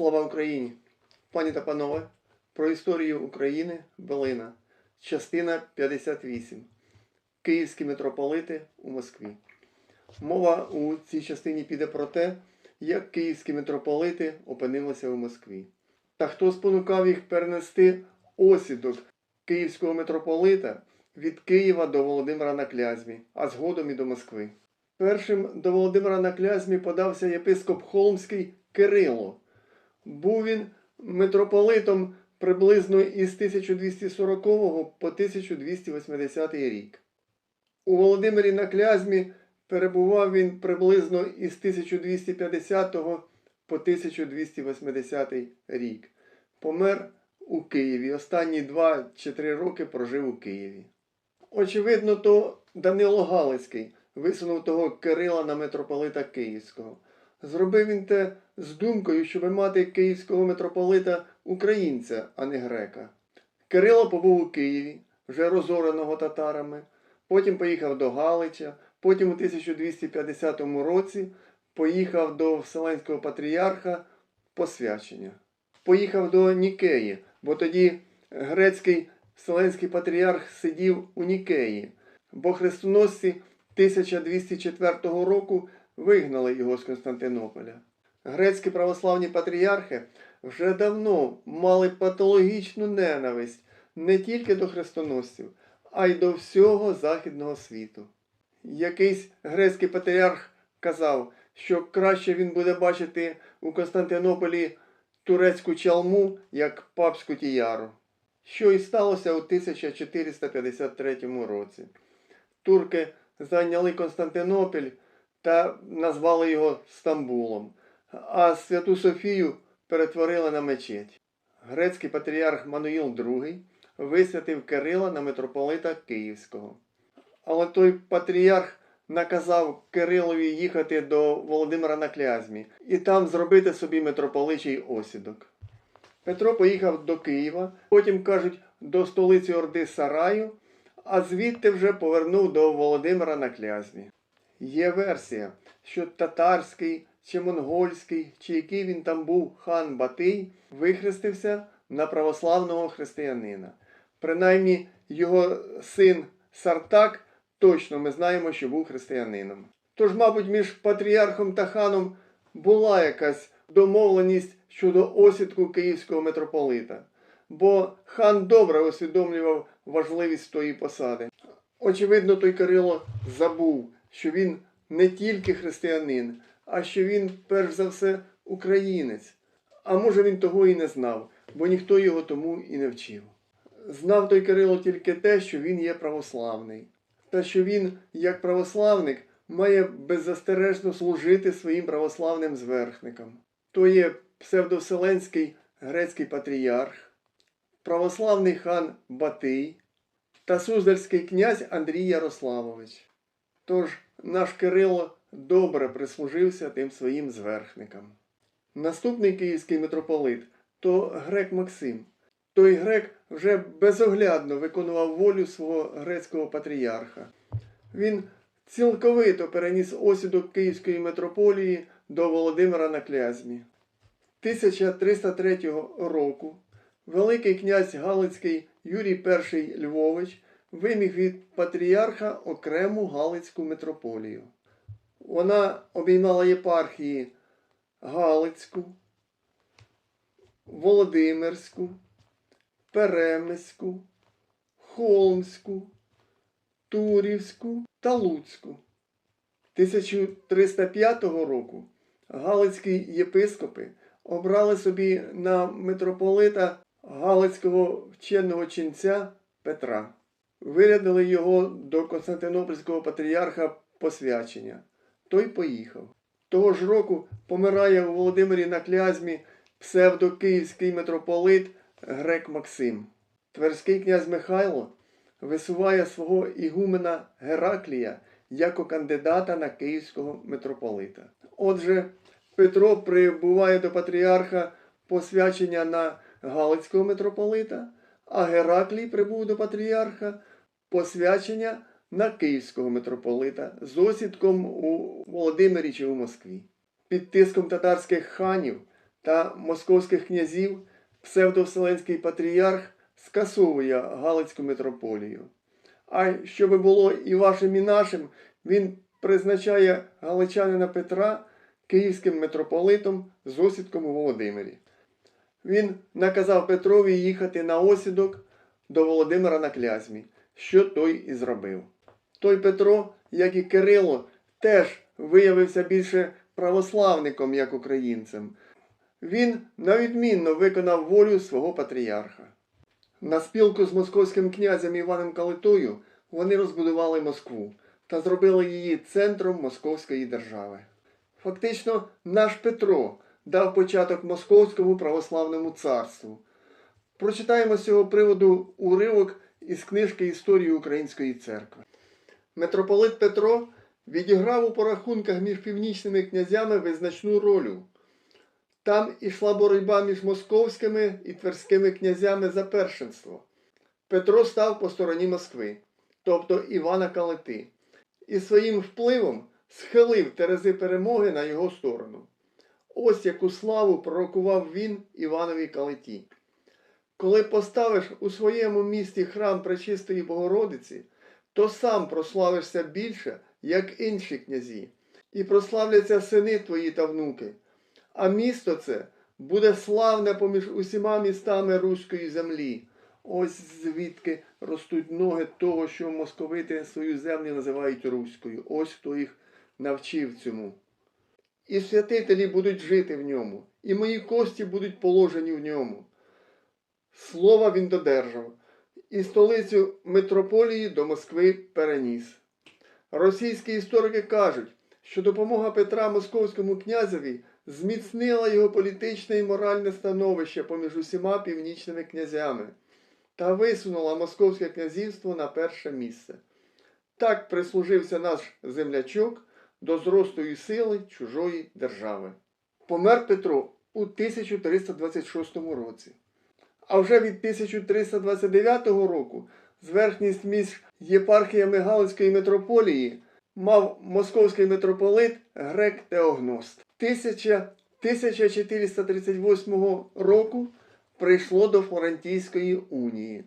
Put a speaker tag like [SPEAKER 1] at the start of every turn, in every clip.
[SPEAKER 1] Слава Україні! Пані та панове, про історію України Белина. Частина 58. Київські митрополити у Москві. Мова у цій частині піде про те, як київські митрополити опинилися у Москві. Та хто спонукав їх перенести осідок київського митрополита від Києва до Володимира на Клязьмі, а згодом і до Москви. Першим до Володимира на Клязьмі подався єпископ Холмський Кирило. Був він митрополитом приблизно із 1240 по 1280 рік. У Володимирі на Клязьмі перебував він приблизно із 1250 по 1280 рік. Помер у Києві. Останні два чи три роки прожив у Києві. Очевидно, то Данило Галицький висунув того Кирила на митрополита Київського. Зробив він те з думкою, щоб мати київського митрополита українця, а не грека. Кирило побув у Києві, вже розореного татарами, потім поїхав до Галича, потім у 1250 році поїхав до Вселенського патріарха посвячення. Поїхав до Нікеї, бо тоді грецький Вселенський патріарх сидів у Нікеї, бо хрестоносці 1204 року вигнали його з Константинополя. Грецькі православні патріархи вже давно мали патологічну ненависть не тільки до хрестоносців, а й до всього Західного світу. Якийсь грецький патріарх казав, що краще він буде бачити у Константинополі турецьку чалму, як папську тіяру. Що і сталося у 1453 році. Турки зайняли Константинопіль та назвали його Стамбулом, а Святу Софію перетворили на мечеть. Грецький патріарх Мануїл II висвятив Кирила на митрополита Київського. Але той патріарх наказав Кирилові їхати до Володимира на Клязьмі і там зробити собі митрополичий осідок. Петро поїхав до Києва, потім кажуть до столиці Орди Сараю, а звідти вже повернув до Володимира на Клязьмі. Є версія, що татарський чи монгольський, чи який він там був хан Батий, вихрестився на православного християнина. Принаймні його син Сартак точно ми знаємо, що був християнином. Тож, мабуть, між патріархом та ханом була якась домовленість щодо осідку київського митрополита, бо хан добре усвідомлював важливість тої посади. Очевидно, той Кирило забув, що він не тільки християнин, а що він, перш за все, українець. А може він того і не знав, бо ніхто його тому і не вчив. Знав той Кирило тільки те, що він є православний, та що він, як православник, має беззастережно служити своїм православним зверхникам. То є псевдовселенський грецький патріарх, православний хан Батий та суздальський князь Андрій Ярославович. Тож наш Кирило добре прислужився тим своїм зверхникам. Наступний київський митрополит то грек Максим. Той грек вже безоглядно виконував волю свого грецького патріарха. Він цілковито переніс осідок Київської митрополії до Володимира на Клязьмі. 1303 року Великий князь Галицький Юрій І Львович виміг від патріарха окрему Галицьку митрополію. Вона обіймала єпархії Галицьку, Володимирську, Перемиську, Холмську, Турівську та Луцьку. 1305 року Галицькі єпископи обрали собі на митрополита Галицького вченого ченця Петра. Вирядили його до Константинопольського патріарха посвячення. Той поїхав. Того ж року помирає у Володимирі на Клязьмі псевдокиївський митрополит Грек Максим. Тверський князь Михайло висуває свого ігумена Гераклія як кандидата на київського митрополита. Отже, Петро прибуває до патріарха посвячення на Галицького митрополита, а Гераклій прибув до патріарха посвячення на Київського митрополита з осідком у Володимирі чи у Москві. Під тиском татарських ханів та московських князів псевдовселенський патріарх скасовує Галицьку митрополію. А щоби було і вашим, і нашим, він призначає галичанина Петра київським митрополитом з осідком у Володимирі. Він наказав Петрові їхати на осідок до Володимира на Клязьмі, що той і зробив. Той Петро, як і Кирило, теж виявився більше православником, як українцем. Він навідмінно виконав волю свого патріарха. На спілку з московським князем Іваном Калитою вони розбудували Москву та зробили її центром Московської держави. Фактично, наш Петро дав початок Московському православному царству. Прочитаємо з цього приводу уривок із книжки Історії Української церкви. Митрополит Петро відіграв у порахунках між північними князями визначну роль. Там ішла боротьба між московськими і тверськими князями за першинство. Петро став по стороні Москви, тобто Івана Калити, і своїм впливом схилив терези перемоги на його сторону. Ось яку славу пророкував він Іванові Калиті. Коли поставиш у своєму місті храм Пречистої Богородиці, то сам прославишся більше, як інші князі, і прославляться сини твої та внуки. А місто це буде славне поміж усіма містами руської землі. Ось звідки ростуть ноги того, що московити свою землю називають руською. Ось хто їх навчив цьому. І святителі будуть жити в ньому, і мої кості будуть положені в ньому. Слова він додержав, і столицю митрополії до Москви переніс. Російські історики кажуть, що допомога Петра Московському князеві зміцнила його політичне і моральне становище поміж усіма північними князями та висунула Московське князівство на перше місце. Так прислужився наш землячок до зросту сили чужої держави. Помер Петро у 1326 році. А вже від 1329 року зверхність між єпархіями Галицької митрополії мав московський митрополит грек Теогност. 1438 року прийшло до Флорентійської унії.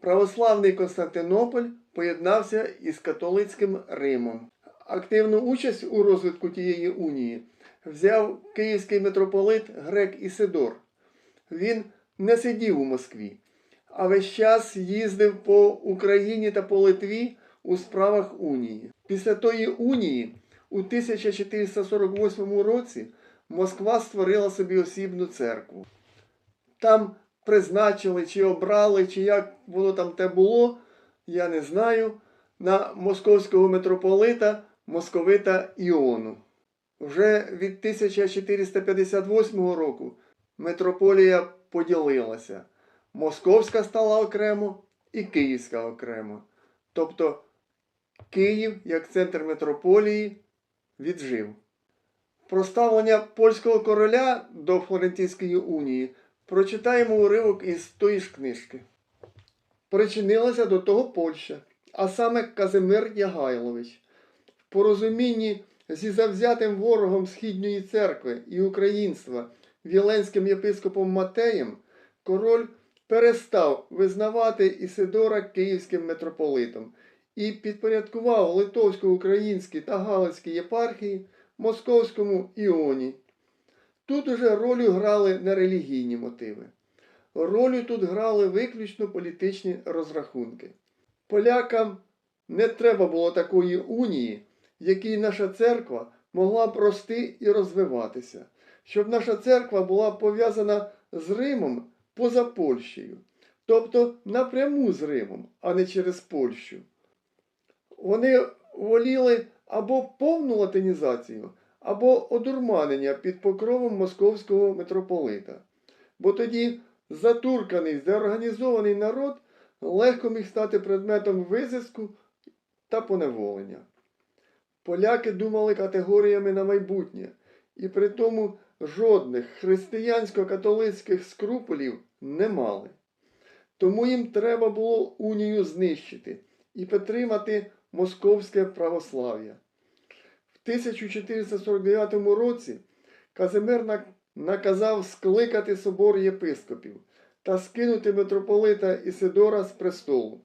[SPEAKER 1] Православний Константинополь поєднався із католицьким Римом. Активну участь у розвитку тієї унії взяв київський митрополит Грек Ісидор. Він не сидів у Москві, а весь час їздив по Україні та по Литві у справах унії. Після тої унії у 1448 році Москва створила собі осібну церкву. Там призначили, чи обрали, чи як воно там те було, я не знаю, на московського митрополита московита Іону. Вже від 1458 року митрополія поділилася. Московська стала окремо і Київська окремо. Тобто Київ, як центр митрополії, віджив. Про ставлення польського короля до Флорентійської унії прочитаємо уривок із тої ж книжки. Причинилася до того Польща, а саме Казимир Ягайлович. В порозумінні зі завзятим ворогом Східної церкви і українства Віленським єпископом Матеєм король перестав визнавати Ісидора київським митрополитом і підпорядкував литовсько-українські та галицькі єпархії московському іоні. Тут уже роль грали не релігійні мотиви. Роль тут грали виключно політичні розрахунки. Полякам не треба було такої унії, в якій наша церква могла б рости і розвиватися, щоб наша церква була пов'язана з Римом поза Польщею, тобто напряму з Римом, а не через Польщу. Вони воліли або повну латинізацію, або одурманення під покровом московського митрополита. Бо тоді затурканий, деорганізований народ легко міг стати предметом визиску та поневолення. Поляки думали категоріями на майбутнє, і при тому жодних християнсько-католицьких скрупулів не мали. Тому їм треба було унію знищити і підтримати московське православ'я. В 1449 році Казимир наказав скликати собор єпископів та скинути митрополита Ісидора з престолу.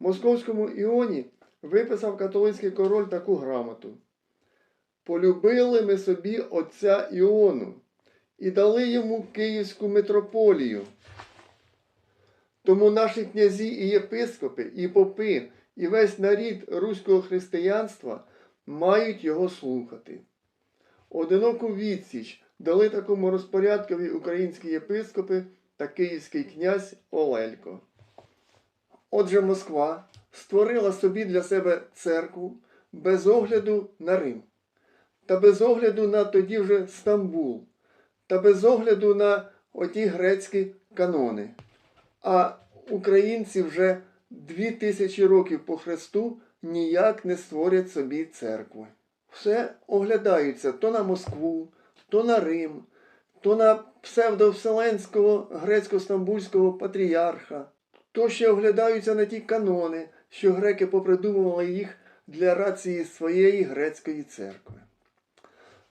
[SPEAKER 1] Московському Іоні виписав католицький король таку грамоту. Полюбили ми собі отця Іону і дали йому Київську митрополію. Тому наші князі і єпископи, і попи, і весь нарід руського християнства мають його слухати. Одиноку відсіч дали такому розпорядкові українські єпископи та київський князь Олелько. Отже, Москва створила собі для себе церкву без огляду на Рим, та без огляду на тоді вже Стамбул, та без огляду на оті грецькі канони. А українці вже дві тисячі років по Христу ніяк не створять собі церкви. Все оглядаються то на Москву, то на Рим, то на псевдовселенського грецько-стамбульського патріарха, то ще оглядаються на ті канони, що греки попридумували їх для рації своєї грецької церкви.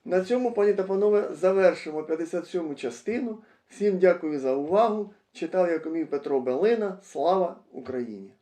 [SPEAKER 1] На цьому, пані та панове, завершимо 57 частину. Всім дякую за увагу. Читав Якомів Петро Белина. Слава Україні!